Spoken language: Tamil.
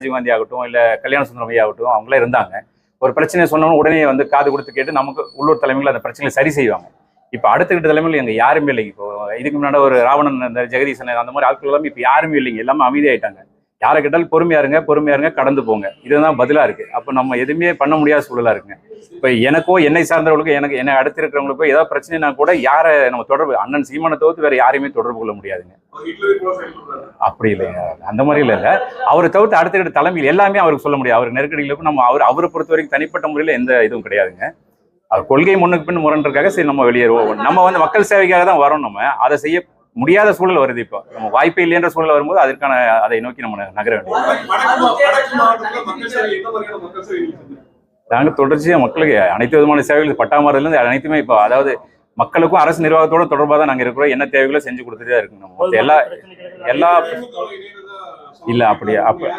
ராஜீவ்காந்தி ஆகட்டும் இல்லை கல்யாண சுந்தரம் ஆகட்டும் அவங்களே இருந்தாங்க. ஒரு பிரச்சனையை சொன்னோம்னா உடனே வந்து காது கொடுத்து கேட்டு நமக்கு உள்ளூர் தலைமையில் அந்த பிரச்சனையை சரி செய்வாங்க. இப்போ அடுத்த கிட்ட தலைமையில் எங்கள் யாருமே இல்லைங்க. இப்போ இதுக்கு முன்னாடி ஒரு ராவணன் அந்த ஜெகதீசன் அந்த மாதிரி ஆட்கள் எல்லாமே இப்போ யாருமே இல்லைங்க. எல்லாமே அமைதியாயிட்டாங்க. யாரை கேட்டாலும் பொறுமையா இருங்க பொறுமையா இருங்க கடந்து போங்க. இதுதான் பதிலாக இருக்குது அப்போ நம்ம எதுவுமே பண்ண முடியாத சூழலாக இருக்குங்க. இப்போ எனக்கோ என்னை சார்ந்தவர்களுக்கு எனக்கு என்னை அடுத்து இருக்கிறவங்களுக்கோ ஏதாவது பிரச்சனைனா கூட யாரை நம்ம தொடர்பு அண்ணன் சீமானை தவிர்த்து வேற யாரையுமே தொடர்பு கொள்ள முடியாதுங்க. அப்படி இல்லைங்க. அந்த மாதிரி இல்லை. அவரை தவிர்த்து அடுத்த கிட்ட தலைமையில் எல்லாமே அவருக்கு சொல்ல முடியாது. அவர் நெருக்கடிகளுக்கும் நம்ம அவர் அவரை பொறுத்த வரைக்கும் தனிப்பட்ட முறையில் எந்த இதுவும் கிடையாதுங்க. அவர் கொள்கை முன்னுக்கு பின் முரண்றதுக்காக சரி நம்ம வெளியேறுவோம். நம்ம வந்து மக்கள் சேவைக்காக தான் வரோம் நம்ம. அதை செய்ய முடியாத சூழல் வருது இப்போ. நம்ம வாய்ப்பே இல்லைன்ற சூழல் வரும்போது அதற்கான அதை நோக்கி நம்ம நகர வேண்டியது. நாங்கள் தொடர்ச்சியாக மக்களுக்கு அனைத்து விதமான சேவைகள் பட்டாமரத்துலேருந்து அனைத்துமே இப்போ அதாவது மக்களுக்கும் அரசு நிர்வாகத்தோட தொடர்பாக தான் நாங்கள் இருக்கிறோம். என்ன தேவைகளோ செஞ்சு கொடுத்துட்டே இருக்கணும். எல்லா எல்லா இல்ல அப்படி அப்ப